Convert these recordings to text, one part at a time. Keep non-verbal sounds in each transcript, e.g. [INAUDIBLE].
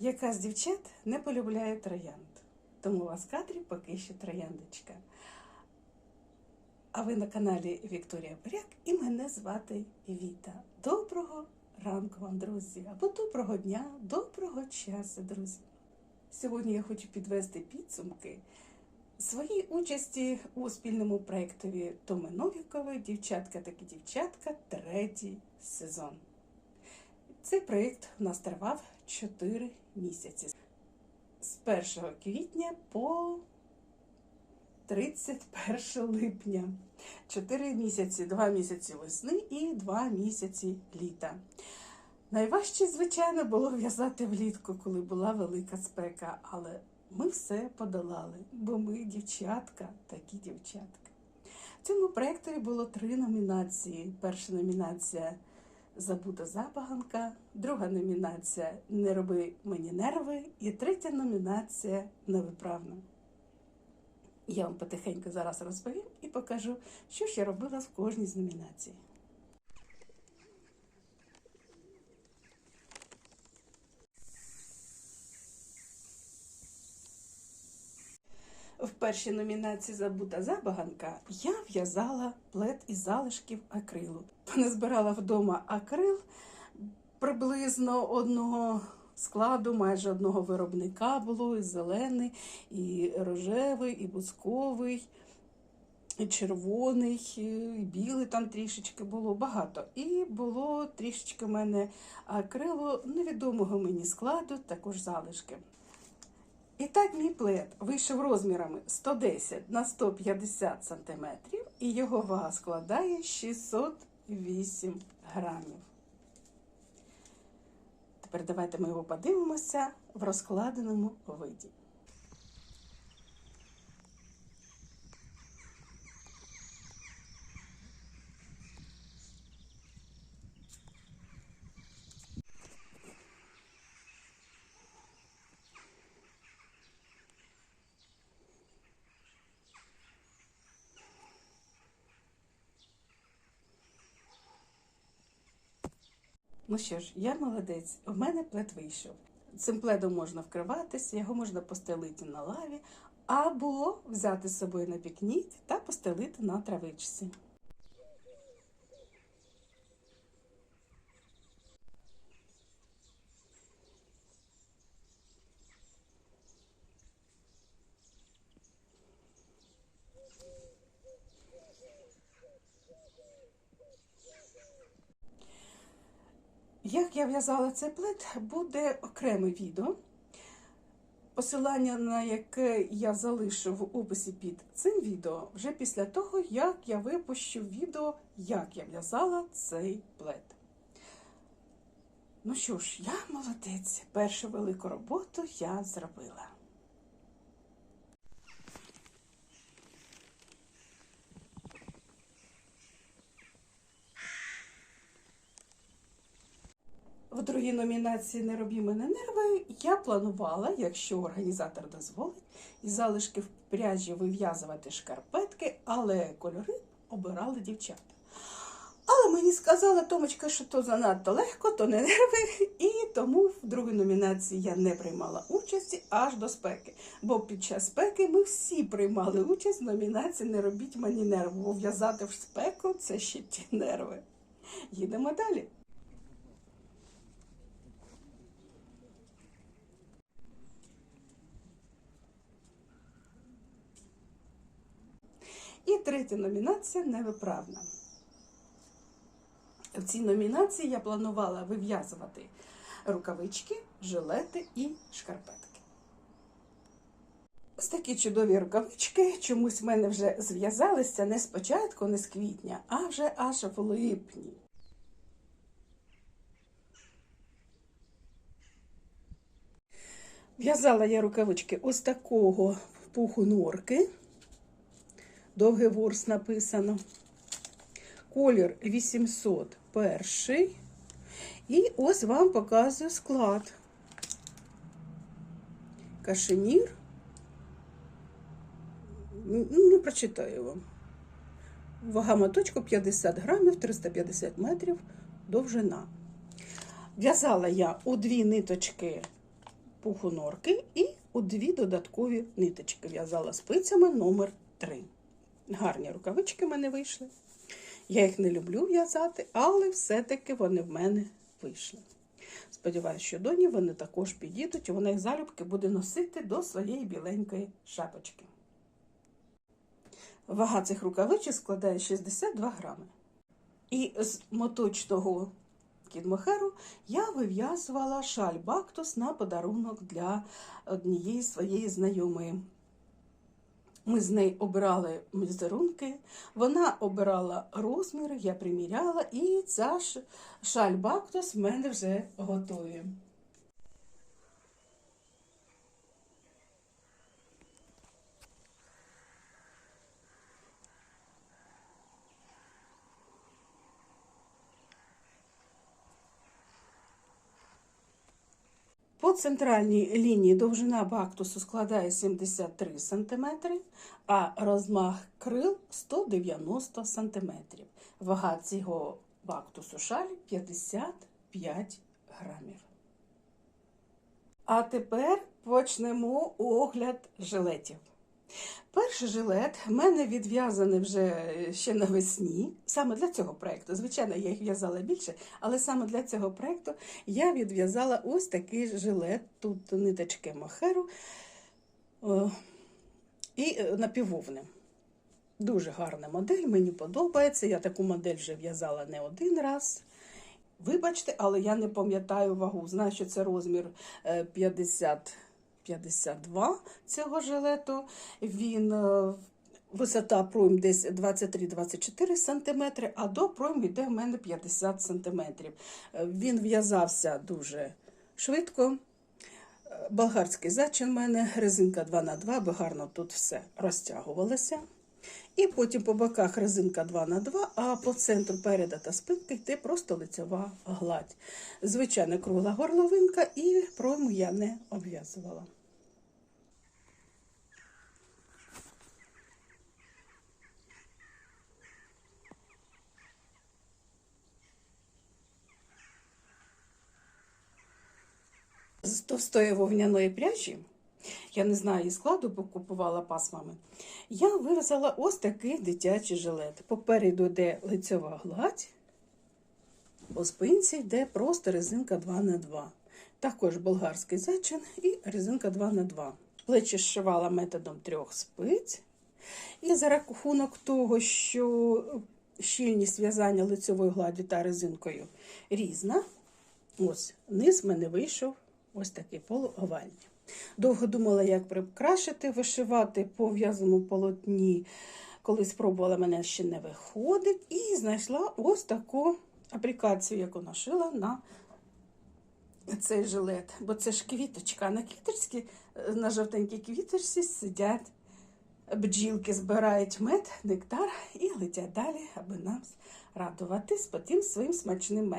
Яка з дівчат не полюбляє троянд? Тому у вас в кадрі поки що трояндочка. А ви на каналі Вікторія Буряк і мене звати Віта. Доброго ранку вам, друзі! Або доброго дня, доброго часу, друзі! Сьогодні я хочу підвести підсумки своїй участі у спільному проєктові Томи Новікової Дівчатка такі дівчатка, третій сезон. Цей проєкт у нас тривав 4 місяці. З 1 квітня по 31 липня. 4 місяці, 2 місяці весни і 2 місяці літа. Найважче, звичайно, було в'язати влітку, коли була велика спека, але ми все подолали, бо ми дівчатка, такі дівчатка. В цьому проєктові було три номінації. Перша номінація Забута запаганка, друга номінація Не роби мені нерви і третя номінація Невиправна. Я вам потихеньку зараз розповім і покажу, що ж я робила в кожній з номінацій. В першій номінації Забута забаганка я в'язала плед із залишків акрилу. Поназбирала вдома акрил приблизно одного складу, майже одного виробника було і зелений, і рожевий, і бусковий, і червоний, і білий там трішечки було багато. І було трішечки в мене акрилу невідомого мені складу, також залишки. І так мій плед вийшов розмірами 110 на 150 см, і його вага складає 608 грамів. Тепер давайте ми його подивимося в розкладеному виді. Ну що ж, я молодець, у мене плед вийшов. Цим пледом можна вкриватися, його можна постелити на лаві, або взяти з собою на пікнік та постелити на травичці. Як я в'язала цей плед, буде окреме відео, посилання на яке я залишу в описі під цим відео вже після того, як я випущу відео, як я в'язала цей плед. Ну що ж, я молодець. Першу велику роботу я зробила. В другій номінації Не робі мене нерви я планувала, якщо організатор дозволить, із залишків пряжі вив'язувати шкарпетки, але кольори обирали дівчата. Але мені сказала Томочка, що то занадто легко, то не нерви, і тому в другій номінації я не приймала участі аж до спеки. Бо під час спеки ми всі приймали участь в номінації Не робіть мені нерви, бо в'язати в спеку це ще ті нерви. Їдемо далі. І третя номінація невиправна. В цій номінації я планувала вив'язувати рукавички, жилети і шкарпетки. Ось такі чудові рукавички чомусь в мене вже зв'язалися не з початку, не з квітня, а вже аж в липні. В'язала я рукавички ось такого пуху норки довгий ворс написано. Колір 801. І ось вам показую склад. Кашемір. Не прочитаю вам. Вага моточку 50 грамів, 350 метрів довжина. В'язала я у дві ниточки пуху норки і у дві додаткові ниточки в'язала спицями номер 3. Гарні рукавички в мене вийшли. Я їх не люблю в'язати, але все-таки вони в мене вийшли. Сподіваюсь, що доні вони також підійдуть, і вона їх залюбки буде носити до своєї біленької шапочки. Вага цих рукавичок складає 62 грами. І з моточного кідмохеру я вив'язувала шаль Бактус на подарунок для однієї своєї знайомої. Ми з нею обирали візерунки, вона обирала розміри, я приміряла, і ця шаль Бактус в мене вже готові. Центральній лінії довжина бактусу складає 73 см, а розмах крил 190 см. Вага цього бактусу шалі 55 грамів. А тепер почнемо огляд жилетів. Перший жилет в мене відв'язаний вже ще навесні, саме для цього проєкту. Звичайно, я їх в'язала більше, але саме для цього проєкту я відв'язала ось такий жилет. Тут ниточки махеру о, і е. Дуже гарна модель, мені подобається. Я таку модель вже в'язала не один раз. Вибачте, але я не пам'ятаю вагу. Знаю, що це розмір е, 50 52 цього жилету. Він е, висота пройм десь 23-24 см, а до пройм йде в мене 50 см. Він в'язався дуже швидко. Е, Болгарський зачин в мене, резинка 2х2, бо гарно тут все розтягувалося. І потім по боках резинка 2х2, а по центру переда та спинки йде просто лицьова гладь. Звичайно, кругла горловинка і пройму я не обв'язувала. З товстої вовняної пряжі, я не знаю її складу, бо купувала пасмами, я вив'язала ось такий дитячий жилет. Попереду йде лицьова гладь, по спинці йде просто резинка 2х2. Також болгарський зачин і резинка 2х2. Плечі зшивала методом трьох спиць. І за рахунок того, що щільність в'язання лицьовою гладдю та резинкою різна, ось низ в мене вийшов ось такий полуовальний. Довго думала, як прикрашити, вишивати по в'язаному полотні. Коли спробувала, мене ще не виходить. І знайшла ось таку аплікацію, яку нашила на цей жилет. Бо це ж квіточка. На квіточці, на жовтенькій квіточці сидять бджілки, збирають мед, нектар і летять далі, аби нас радувати з тим своїм смачним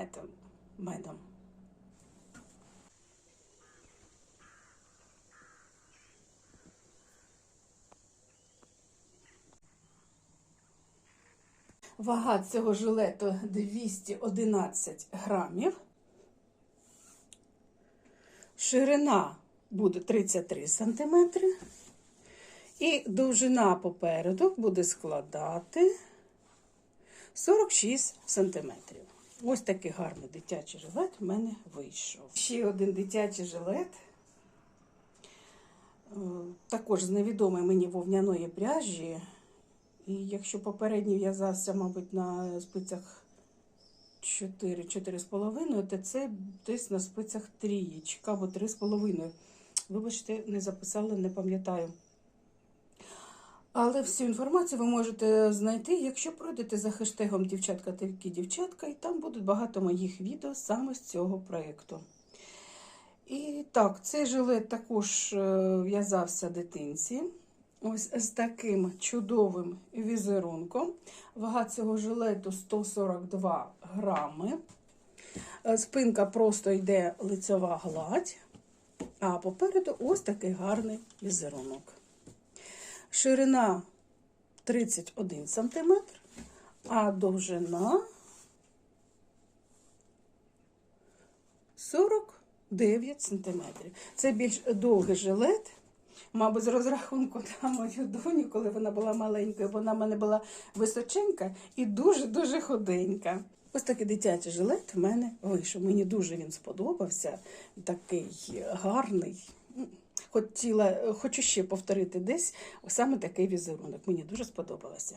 медом. Вага цього жилету 211 грамів. Ширина буде 33 сантиметри. І довжина попереду буде складати 46 сантиметрів. Ось такий гарний дитячий жилет в мене вийшов. Ще один дитячий жилет. Е, Також з невідомої мені вовняної пряжі. І якщо попередній в'язався, мабуть, на спицях 4, 4,5, то це десь на спицях трієчка або 3,5. Вибачте, не записала, не пам'ятаю. Але всю інформацію ви можете знайти, якщо пройдете за хештегом Дівчатка тільки дівчатка, і там будуть багато моїх відео саме з цього проєкту. І так, цей жилет також е, в'язався дитинці. Ось з таким чудовим візерунком. Вага цього жилету 142 грами. Е, Спинка просто йде лицьова гладь, а попереду ось такий гарний візерунок. Ширина 31 см, а довжина 9 сантиметрів. Це більш довгий жилет. Мабуть, з розрахунку на мою доню, коли вона була маленькою, вона в мене була височенька і дуже-дуже худенька. Ось такий дитячий жилет в мене вийшов. Мені дуже він сподобався. Такий гарний. Хотіла, хочу ще повторити десь саме такий візерунок. Мені дуже сподобалося.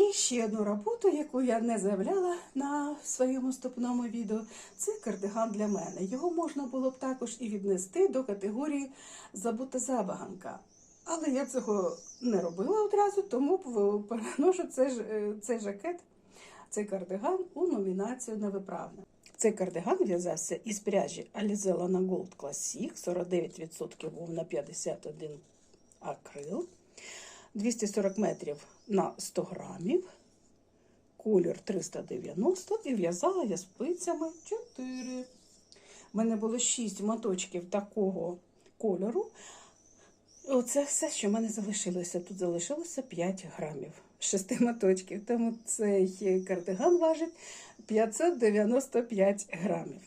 І ще одну роботу, яку я не заявляла на своєму вступному відео, це кардиган для мене. Його можна було б також і віднести до категорії забута забаганка. Але я цього не робила одразу, тому переношу цей, е, цей жакет, цей кардиган у номінацію невиправна. Цей кардиган в'язався із пряжі Alize Lana Gold Classic, 49% вовна 51 акрил. 240 метрів на 100 грамів, колір 390 і в'язала я спицями 4. У мене було 6 моточків такого кольору. Оце все, що в мене залишилося. Тут залишилося 5 грамів. з 6 моточків, тому цей кардиган важить 595 грамів.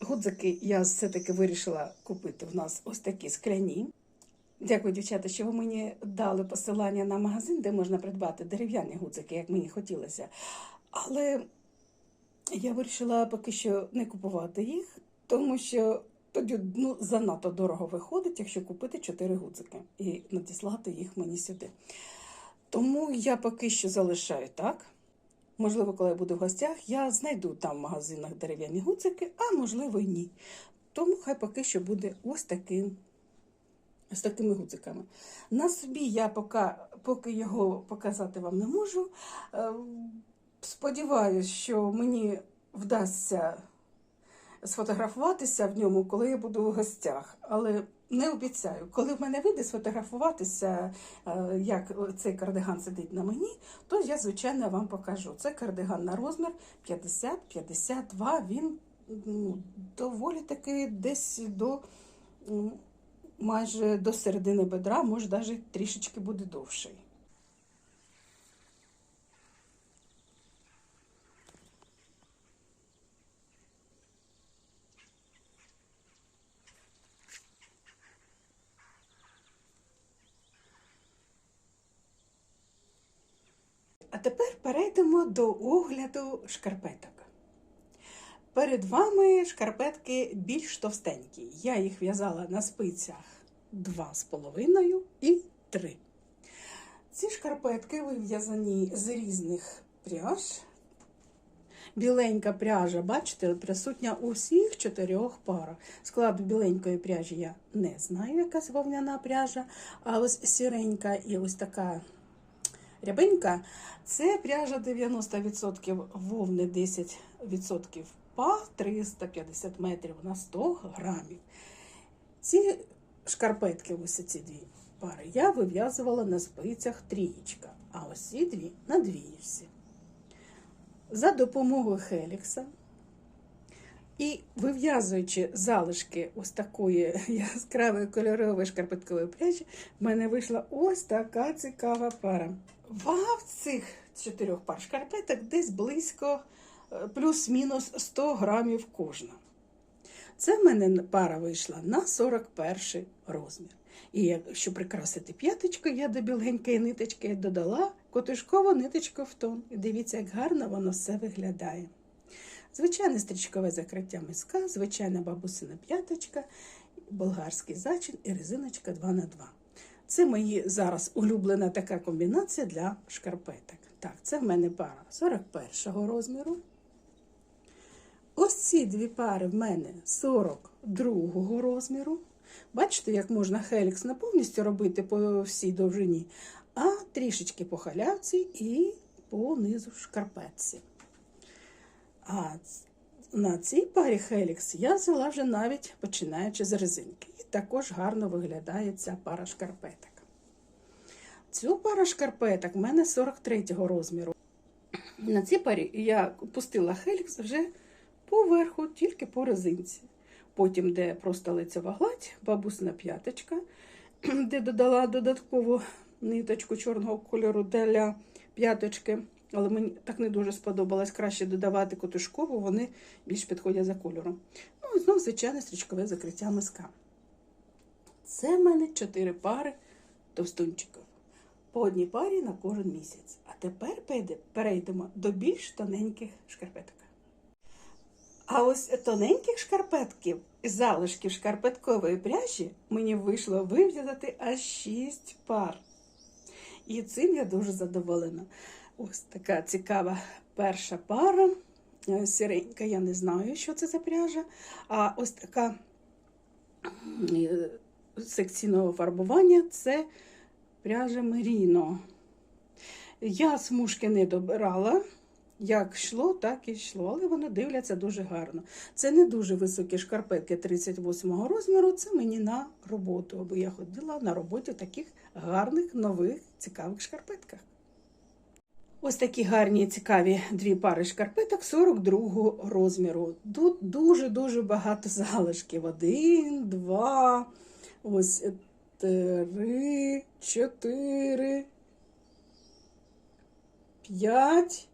Гудзики я все-таки вирішила купити в нас ось такі скляні. Дякую, дівчата, що ви мені дали посилання на магазин, де можна придбати дерев'яні гудзики, як мені хотілося. Але я вирішила поки що не купувати їх, тому що тоді ну, занадто дорого виходить, якщо купити 4 гудзики і надіслати їх мені сюди. Тому я поки що залишаю так. Можливо, коли я буду в гостях, я знайду там в магазинах дерев'яні гудзики, а можливо, й ні. Тому хай поки що буде ось таким з такими гудзиками. На собі я поки, поки його показати вам не можу. Е, Сподіваюсь, що мені вдасться сфотографуватися в ньому, коли я буду у гостях. Але не обіцяю, коли в мене вийде сфотографуватися, е, як цей кардиган сидить на мені, то я, звичайно, вам покажу. Це кардиган на розмір 50-52. Він ну, доволі таки десь до. Майже до середини бедра, може навіть трішечки буде довший. А тепер перейдемо до огляду шкарпеток. Перед вами шкарпетки більш товстенькі. Я їх в'язала на спицях 2,5 і 3. Ці шкарпетки вив'язані з різних пряж. Біленька пряжа, бачите, присутня у всіх чотирьох парах. Складу біленької пряжі я не знаю, якась вовняна пряжа. А ось сіренька і ось така рябенька це пряжа 90% вовни, 10% па 350 метрів на 100 грамів. Ці шкарпетки, ось ці дві пари, я вив'язувала на спицях трієчка, а ось ці дві на двієчці. За допомогою Хелікса і вив'язуючи залишки ось такої яскравої кольорової шкарпеткової пряжі, в мене вийшла ось така цікава пара. Вага в цих чотирьох пар шкарпеток десь близько плюс-мінус 100 грамів кожна. Це в мене пара вийшла на 41 розмір. І якщо прикрасити п'яточку, я до біленької ниточки додала котушкову ниточку в тон. І дивіться, як гарно воно все виглядає. Звичайне стрічкове закриття миска, звичайна бабусина п'яточка, болгарський зачин і резиночка 2х2. Це мої зараз улюблена така комбінація для шкарпеток. Так, це в мене пара 41 розміру. Ось ці дві пари в мене 42 розміру. Бачите, як можна хелікс не повністю робити по всій довжині, а трішечки по халявці і по низу шкарпетці. А на цій парі Хелікс я взяла вже навіть починаючи з резинки. І також гарно виглядає ця пара шкарпеток. Цю пару шкарпеток в мене 43-го розміру. На цій парі я пустила Хелікс вже поверху, тільки по резинці. Потім, де просто лицева гладь, бабусина п'яточка [CLEARS THROAT] де додала додаткову ниточку чорного кольору для п'яточки. Але мені так не дуже сподобалось краще додавати котушкову, вони більш підходять за кольором. Ну і знову звичайне стрічкове закриття миска. Це в мене чотири пари товстунчиків. По одній парі на кожен місяць. А тепер перейдемо до більш тоненьких шкарпеток. А ось тоненьких шкарпетків із залишків шкарпеткової пряжі мені вийшло вив'язати аж 6 пар. І цим я дуже задоволена. Ось така цікава перша пара. Е, Сіренька, я не знаю, що це за пряжа. А ось така е, секційного фарбування це пряжа Меріно. Я смужки не добирала. Як йшло, так і йшло, але вони дивляться дуже гарно. Це не дуже високі шкарпетки 38 розміру, це мені на роботу, бо я ходила на роботі в таких гарних, нових, цікавих шкарпетках. Ось такі гарні цікаві дві пари шкарпеток 42 розміру. Тут дуже-дуже багато залишків. Один, два, ось три, чотири, п'ять.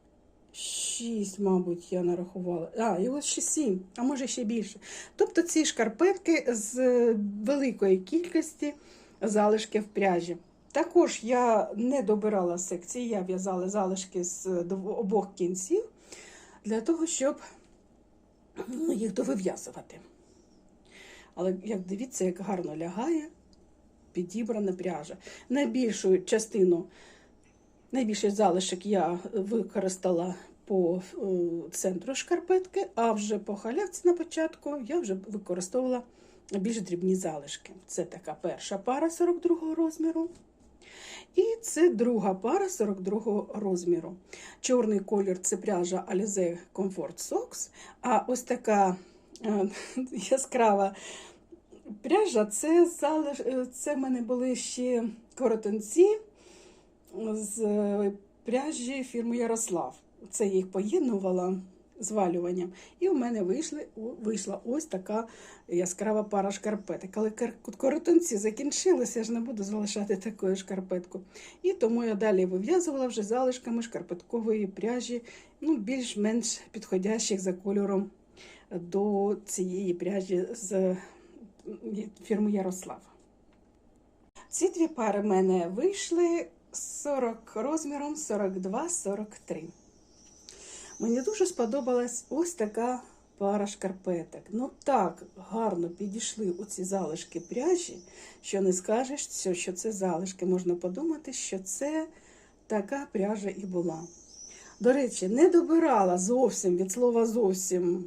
Шість, мабуть, я нарахувала. А, і ось ще сім, а може ще більше. Тобто ці шкарпетки з великої кількості залишків пряжі. Також я не добирала секції, я в'язала залишки з обох кінців для того, щоб ну, їх довив'язувати. Але як дивіться, як гарно лягає підібрана пряжа. Найбільшу частину Найбільший залишок я використала по е, центру шкарпетки, а вже по халявці на початку я вже використовувала більш дрібні залишки. Це така перша пара 42 розміру. І це друга пара 42 розміру. Чорний колір це пряжа Alize Comfort Socks, а ось така е, [LAUGHS] яскрава пряжа е, це в мене були ще коротунці з е, пряжі фірми Ярослав. Це їх поєднувала звалюванням. І у мене вийшли, вийшла ось така яскрава пара шкарпеток. Але коротунці закінчилися, я ж не буду залишати такою шкарпетку. І тому я далі вив'язувала вже залишками шкарпеткової пряжі, ну, більш-менш підходящих за кольором до цієї пряжі з фірми Ярослав. Ці дві пари в мене вийшли 40 розміром 42-43. Мені дуже сподобалась ось така пара шкарпеток. Ну так гарно підійшли оці залишки пряжі, що не скажеш, що це залишки. Можна подумати, що це така пряжа і була. До речі, не добирала зовсім від слова зовсім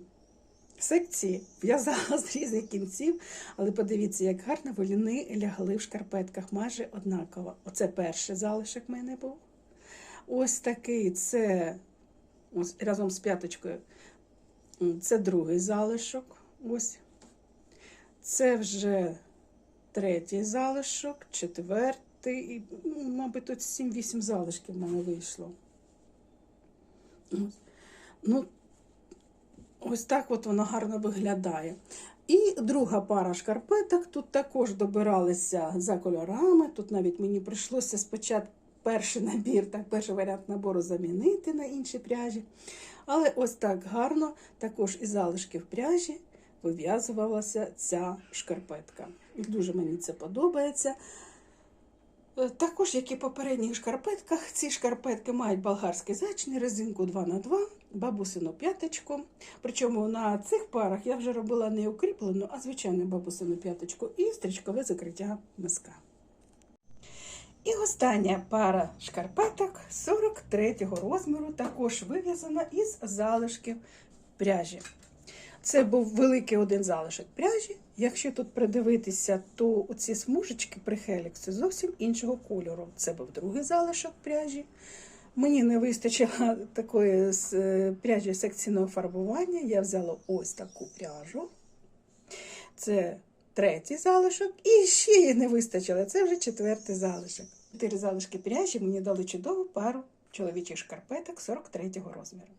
секції, в'язала з різних кінців, але подивіться, як гарно воліни лягли в шкарпетках, майже однаково. Оце перший залишок в мене був. Ось такий це ось, разом з п'яточкою. Це другий залишок. Ось. Це вже третій залишок, четвертий. ну, Мабуть, тут 7-8 залишків в мене вийшло. Ось. Ну, Ось так от воно гарно виглядає. І друга пара шкарпеток. Тут також добиралися за кольорами. Тут навіть мені прийшлося спочатку перший набір, так, перший варіант набору замінити на інші пряжі. Але ось так гарно, також із залишків пряжі вив'язувалася ця шкарпетка. І Дуже мені це подобається. Е, Також, як і в попередніх шкарпетках, ці шкарпетки мають болгарський зачний, резинку 2х2, бабусину п'яточку. Причому на цих парах я вже робила не укріплену, а звичайну бабусину п'яточку і стрічкове закриття миска. І остання пара шкарпеток 43-го розміру, також вив'язана із залишків пряжі. Це був великий один залишок пряжі. Якщо тут придивитися, то ці смужечки при хеліксі зовсім іншого кольору. Це був другий залишок пряжі. Мені не вистачило такої е, пряжі секційного фарбування. Я взяла ось таку пряжу. Це третій залишок. І ще їй не вистачило. Це вже четвертий залишок. Чотири залишки пряжі мені дали чудову пару чоловічих шкарпеток 43-го розміру.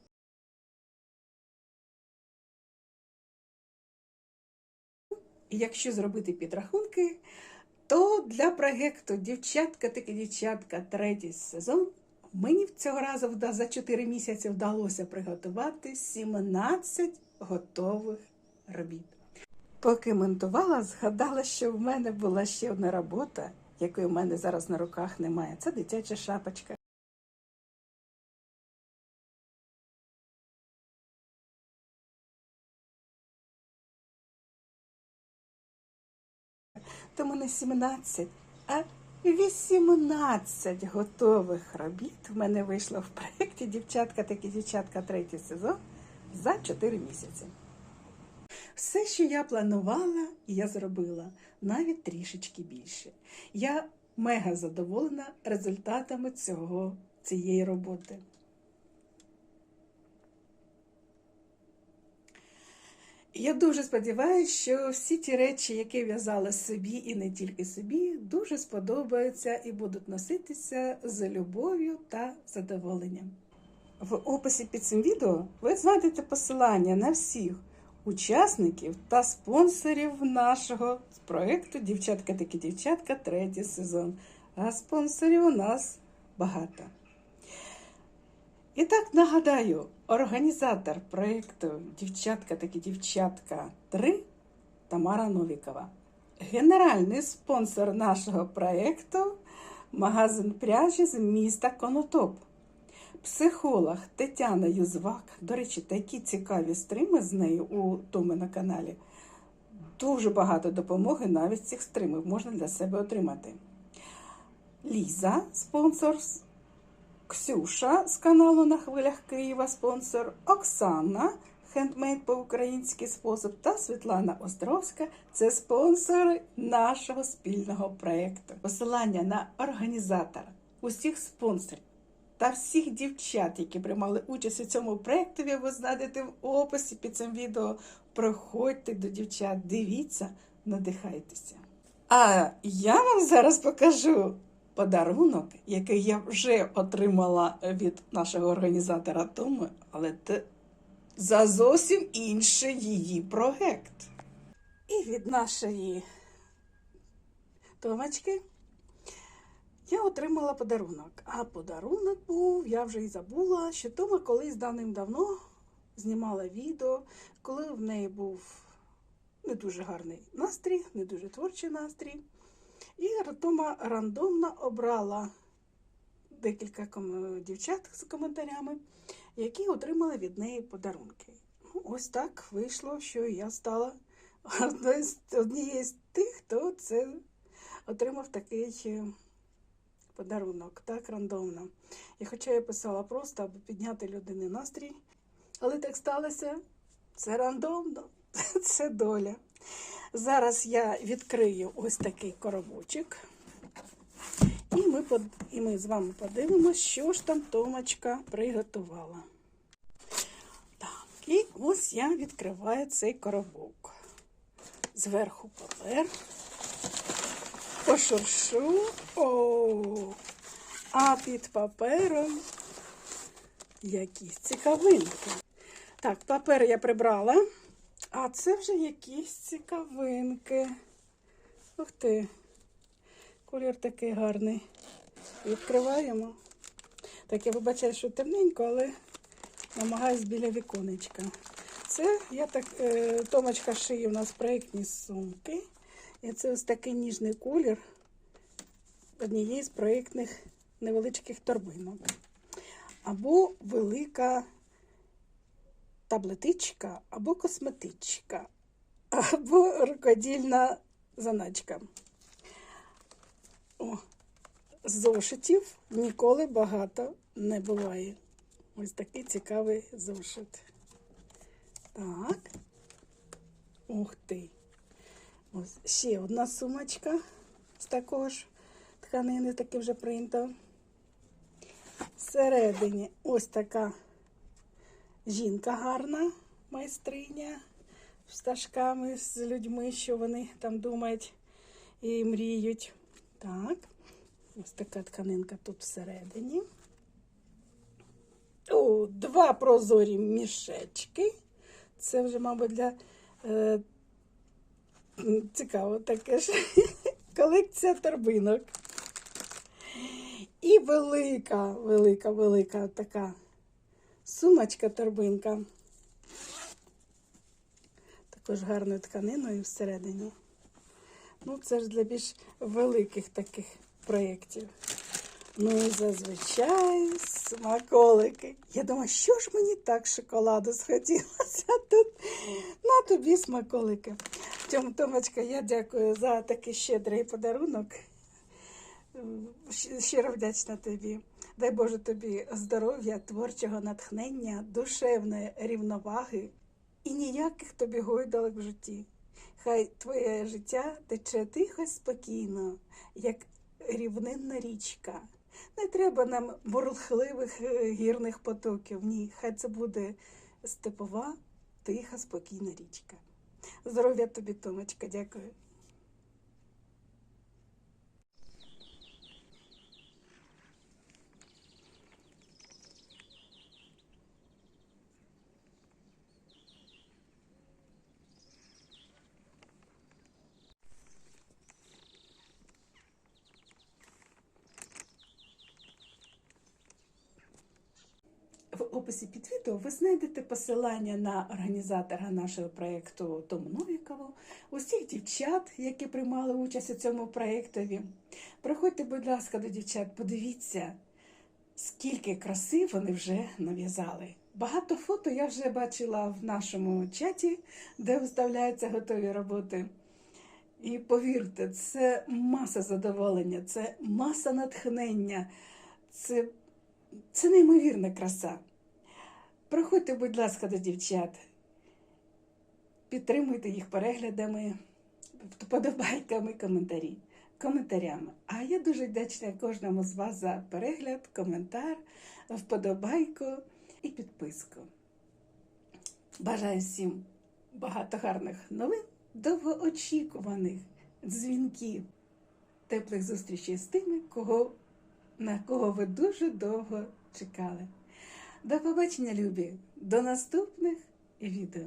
І якщо зробити підрахунки, То для проєкту Дівчатка таки дівчатка третій сезон мені цього разу за 4 місяці вдалося приготувати 17 готових робіт. Поки монтувала, згадала, що в мене була ще одна робота, якої в мене зараз на руках немає. Це дитяча шапочка. Тому не 17, а 18 готових робіт в мене вийшло в проєкті Дівчатка такі дівчатка третій сезон за 4 місяці. Все, що я планувала, я зробила навіть трішечки більше. Я мега задоволена результатами цього, цієї роботи. Я дуже сподіваюся, що всі ті речі, які в'язала собі і не тільки собі, дуже сподобаються і будуть носитися з любов'ю та задоволенням. В описі під цим відео ви знайдете посилання на всіх учасників та спонсорів нашого проєкту Дівчатка такі дівчатка третій сезон. А спонсорів у нас багато. І так нагадаю, організатор проєкту Дівчатка такі дівчатка 3 Тамара Новікова. Генеральний спонсор нашого проєкту магазин пряжі з міста Конотоп. Психолог Тетяна Юзвак. До речі, такі цікаві стріми з нею у Томи на каналі. Дуже багато допомоги навіть цих стримів можна для себе отримати. Ліза, спонсор Ксюша з каналу на хвилях Києва, спонсор, Оксана, хендмейд по-українськи спосіб, та Світлана Островська це спонсори нашого спільного проєкту. Посилання на організатора, усіх спонсорів та всіх дівчат, які приймали участь у цьому проєкті, ви знайдете в описі під цим відео. Проходьте до дівчат, дивіться, надихайтеся. А я вам зараз покажу подарунок, який я вже отримала від нашого організатора Томи, але це за зовсім інший її проект. І від нашої Томочки я отримала подарунок. А подарунок був, я вже і забула, що Тома колись давним-давно знімала відео, коли в неї був не дуже гарний настрій, не дуже творчий настрій. І Тома рандомно обрала декілька дівчат з коментарями, які отримали від неї подарунки. Ну, ось так вийшло, що я стала однією з тих, хто це отримав такий е, подарунок, так рандомно. І хоча я писала просто, аби підняти людини настрій, але так сталося, це рандомно, [LAUGHS] це доля. Зараз я відкрию ось такий коробочок. І ми, под... і ми з вами подивимося, що ж там Томочка приготувала. Так, і ось я відкриваю цей коробок. Зверху папер. Пошуршу. О, а під папером якісь цікавинки. Так, папер я прибрала. А це вже якісь цікавинки. Ух ти, колір такий гарний. Відкриваємо. Так, я вибачаю, що темненько, але намагаюсь біля віконечка. Це я так, е, Томочка шиє у нас проєктні сумки. І це ось такий ніжний колір однієї з проєктних невеличких торбинок. Або велика таблетичка, або косметичка, або рукодільна заначка. О, зошитів ніколи багато не буває. Ось такий цікавий зошит. Так. Ух ти. Ось ще одна сумочка з такого ж тканини, таке вже принтом. Всередині ось така жінка гарна, майстриня з пташками, з людьми, що вони там думають і мріють. Так, ось така тканинка тут всередині. О, два прозорі мішечки. Це вже, мабуть, для е, цікаво таке ж. [LAUGHS] колекція торбинок. І велика, велика, велика така сумочка торбинка. Також гарною тканиною всередині. Ну, це ж для більш великих таких проєктів. Ну і зазвичай смаколики. Я думаю, що ж мені так шоколаду схотілося тут. На тобі смаколики. Тьому, Томочка, я дякую за такий щедрий подарунок. Щиро вдячна тобі. Дай Боже тобі здоров'я, творчого натхнення, душевної рівноваги і ніяких тобі гойдалок в житті. Хай твоє життя тече тихо, й спокійно, як рівнинна річка. Не треба нам бурхливих е, гірних потоків. Ні, хай це буде степова, тиха, спокійна річка. Здоров'я тобі, Томочка, дякую. В описі під відео ви знайдете посилання на організатора нашого проєкту Тому Новікову, усіх дівчат, які приймали участь у цьому проєктові. Приходьте, будь ласка, до дівчат, подивіться, скільки краси вони вже нав'язали. Багато фото я вже бачила в нашому чаті, де виставляються готові роботи. І повірте, це маса задоволення, це маса натхнення, це це неймовірна краса. Проходьте, будь ласка, до дівчат. Підтримуйте їх переглядами, вподобайками, коментарі, коментарями. А я дуже вдячна кожному з вас за перегляд, коментар, вподобайку і підписку. Бажаю всім багато гарних новин, довгоочікуваних дзвінків, теплих зустрічей з тими, кого на кого ви дуже довго чекали. До побачення, любі! До наступних відео!